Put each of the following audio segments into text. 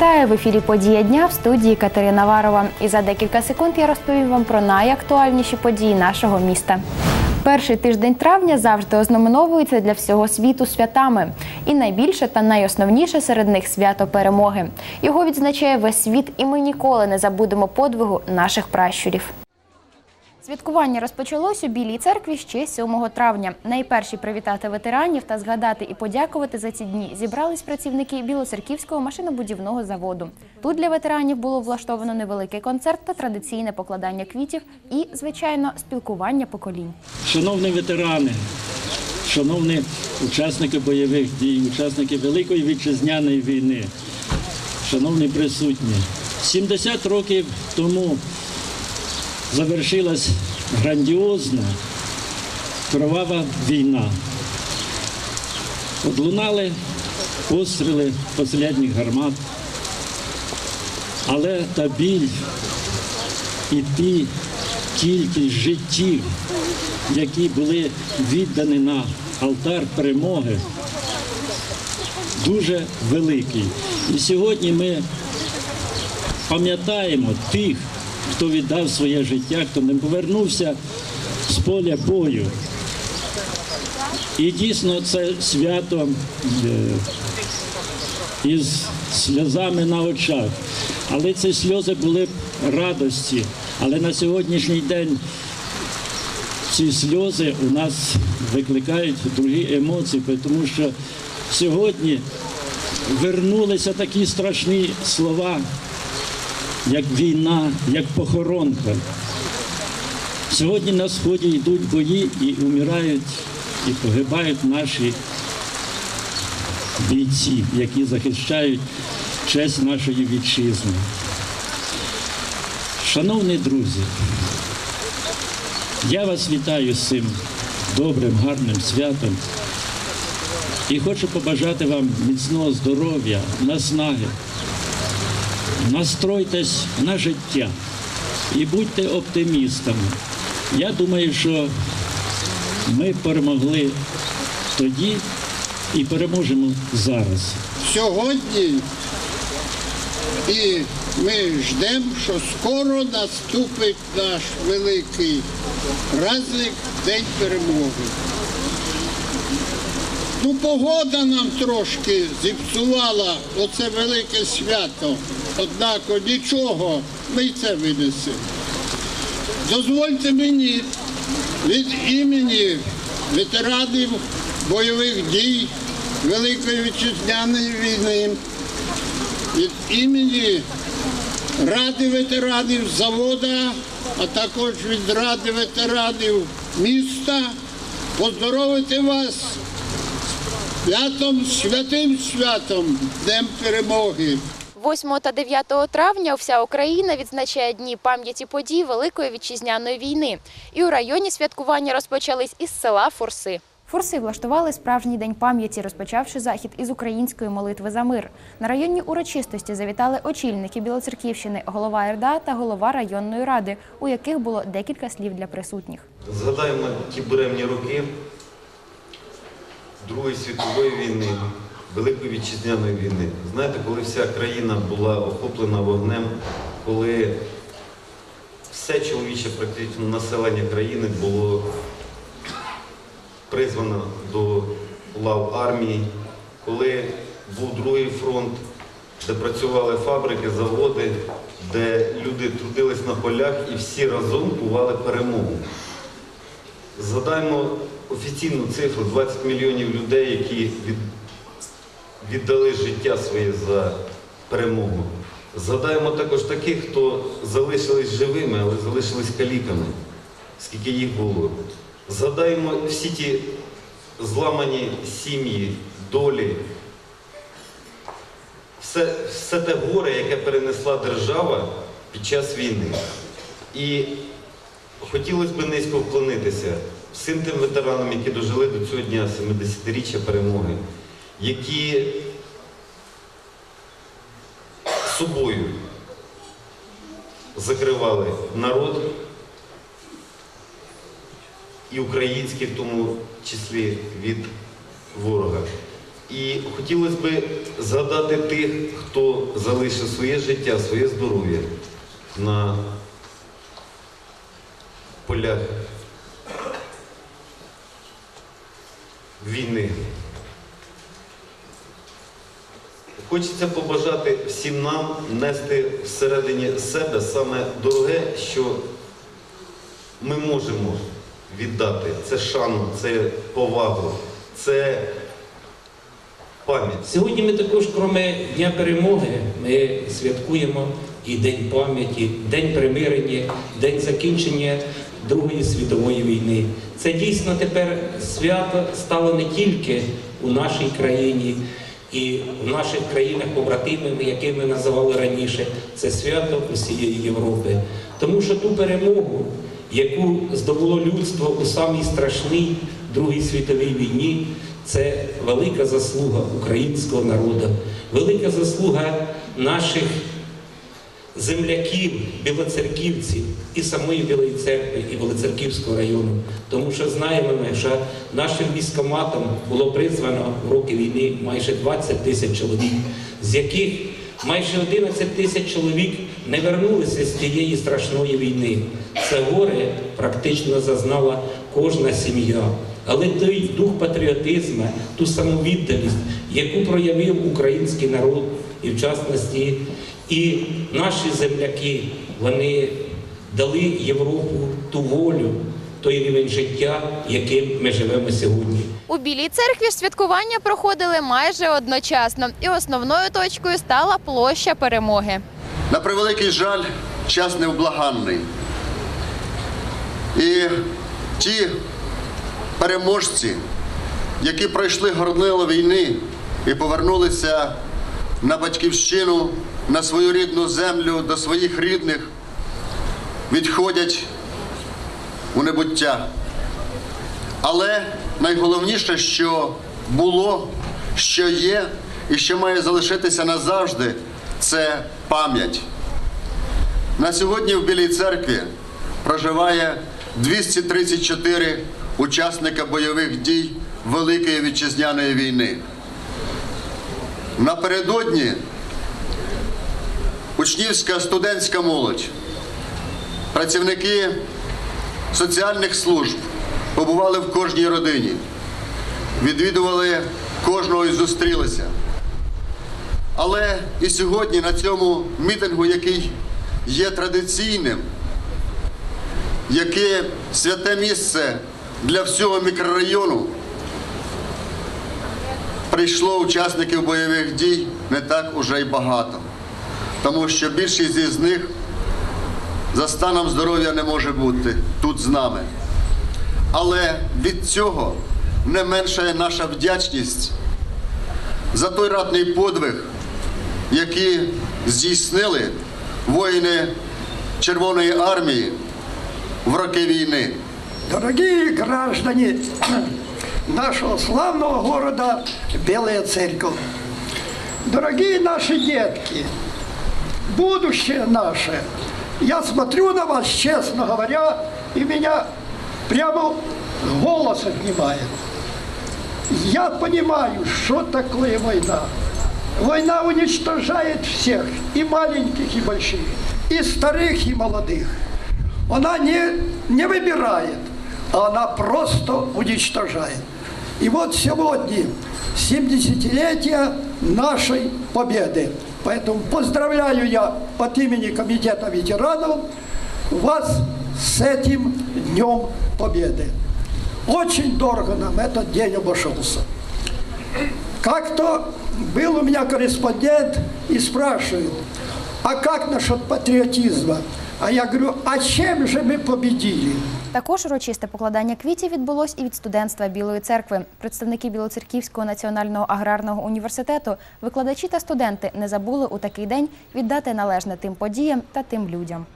Вітаю в ефірі Подія дня в студії Катерина Варова. І за декілька секунд я розповім вам про найактуальніші події нашого міста. Перший тиждень травня завжди ознаменовується для всього світу святами. І найбільше та найосновніше серед них свято перемоги. Його відзначає весь світ, і ми ніколи не забудемо подвигу наших пращурів. Святкування розпочалось у Білій церкві ще 7 травня. Найперші привітати ветеранів та згадати і подякувати за ці дні зібрались працівники Білоцерківського машинобудівного заводу. Тут для ветеранів було влаштовано невеликий концерт та традиційне покладання квітів і, звичайно, спілкування поколінь. Шановні ветерани, шановні учасники бойових дій, учасники Великої вітчизняної війни, шановні присутні, 70 років тому завершилась грандіозна кровава війна. Одлунали постріли останніх гармат, але та біль і ті кількість життів, які були віддані на алтар перемоги, дуже великий. І сьогодні ми пам'ятаємо тих, хто віддав своє життя, хто не повернувся з поля бою. І дійсно це свято е, із сльозами на очах. Але ці сльози були радості. Але на сьогоднішній день ці сльози у нас викликають другі емоції, тому що сьогодні вернулися такі страшні слова, як війна, як похоронка. Сьогодні на сході йдуть бої і вмирають, і погибають наші бійці, які захищають честь нашої вітчизни. Шановні друзі, я вас вітаю з цим добрим, гарним святом і хочу побажати вам міцного здоров'я, наснаги. Настройтесь на життя і будьте оптимістами. Я думаю, що ми перемогли тоді і переможемо зараз. сьогодні і ми ждемо, що скоро наступить наш великий праздник День перемоги. Ну, погода нам трошки зіпсувала оце велике свято, однак нічого, ми й це винесемо. Дозвольте мені від імені ветеранів бойових дій Великої вітчизняної війни, від імені Ради ветеранів завода, а також від Ради ветеранів міста поздоровити вас святом, святим святом, Днем перемоги. 8 та 9 травня вся Україна відзначає дні пам'яті подій Великої вітчизняної війни. І у районі святкування розпочались із села Фурси. Фурси влаштували справжній день пам'яті, розпочавши захід із української молитви за мир. На районній урочистості завітали очільники Білоцерківщини, голова РДА та голова районної ради, у яких було декілька слів для присутніх. Згадаємо ті буремні роки Другої світової війни, Великої вітчизняної війни. Знаєте, коли вся країна була охоплена вогнем, коли все чоловіче практично населення країни було призвано до лав армії, коли був другий фронт, де працювали фабрики, заводи, де люди трудились на полях і всі разом кували перемогу. Згадаємо офіційну цифру 20 мільйонів людей, які віддали життя своє за перемогу. Згадаємо також таких, хто залишились живими, але залишились каліками, скільки їх було. Згадаємо всі ті зламані сім'ї, долі, все, все те горе, яке перенесла держава під час війни. І хотілося б низько вклонитися всім тим ветеранам, які дожили до цього дня 70-річчя перемоги, які собою закривали народ і український, в тому числі від ворога. І хотілося б згадати тих, хто залишив своє життя, своє здоров'я на полях війни. Хочеться побажати всім нам нести всередині себе саме дороге, що ми можемо віддати. Це шану, це повагу, це пам'ять. Сьогодні ми також, крім Дня перемоги, ми святкуємо і День пам'яті, День примирення, День закінчення Другої світової війни. Це дійсно тепер свято стало не тільки у нашій країні і в наших країнах побратимів, які ми називали раніше, це свято усієї Європи. Тому що ту перемогу, яку здобуло людство у самій страшній Другій світовій війні, це велика заслуга українського народу, велика заслуга наших земляків, білоцерківців і самої Білої церкви, і Білоцерківського району. Тому що знаємо ми, що нашим військоматом було призвано в роки війни майже 20 тисяч чоловік, з яких майже 11 тисяч чоловік не вернулися з тієї страшної війни. Це горе практично зазнала кожна сім'я. Але той дух патріотизму, ту самовідданість, яку проявив український народ, і в частності і наші земляки, вони дали Європу ту волю, той рівень життя, яким ми живемо сьогодні. У Білій церкві святкування проходили майже одночасно, і основною точкою стала площа перемоги. На превеликий жаль, час невблаганний. І ті переможці, які пройшли горнило війни і повернулися на батьківщину, на свою рідну землю, до своїх рідних, відходять у небуття. Але найголовніше, що було, що є і що має залишитися назавжди, це пам'ять. На сьогодні в Білій церкві проживає 234 учасника бойових дій Великої вітчизняної війни. Напередодні учнівська студентська молодь, працівники соціальних служб побували в кожній родині, відвідували кожного і зустрілися. Але і сьогодні на цьому мітингу, який є традиційним, яке святе місце для всього мікрорайону, прийшло учасників бойових дій не так уже й багато. Тому що більшість із них за станом здоров'я не може бути тут з нами. Але від цього не меншає наша вдячність за той ратний подвиг, які здійснили воїни Червоної армії в роки війни. Дорогие граждане нашего славного города Белая Церковь, дорогие наши детки, будущее наше, я смотрю на вас, честно говоря, и меня прямо голос отнимает. Я понимаю, что такое война. Война уничтожает всех, и маленьких, и больших, и старых, и молодых. Она не, не выбирает, а она просто уничтожает. И вот сегодня 70-летие нашей победы. Поэтому поздравляю я от имени Комитета ветеранов вас с этим Днем Победы. Очень дорого нам этот день обошелся. Как-то был у меня корреспондент и спрашивает, а как насчет патриотизма? А я говорю, а чем же мы победили? Також урочисте покладання квітів відбулось і від студентства Білої церкви. Представники Білоцерківського національного аграрного університету, викладачі та студенти не забули у такий день віддати належне тим подіям та тим людям.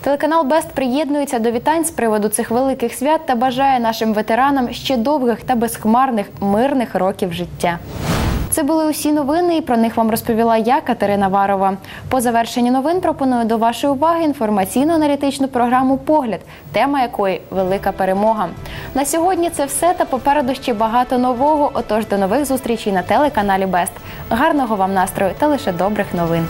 Телеканал Бест приєднується до вітань з приводу цих великих свят та бажає нашим ветеранам ще довгих та безхмарних мирних років життя. Це були усі новини, і про них вам розповіла я, Катерина Варова. По завершенні новин пропоную до вашої уваги інформаційно-аналітичну програму Погляд, тема якої велика перемога. На сьогодні це все та попереду ще багато нового. Отож до нових зустрічей на телеканалі Бест. Гарного вам настрою та лише добрих новин.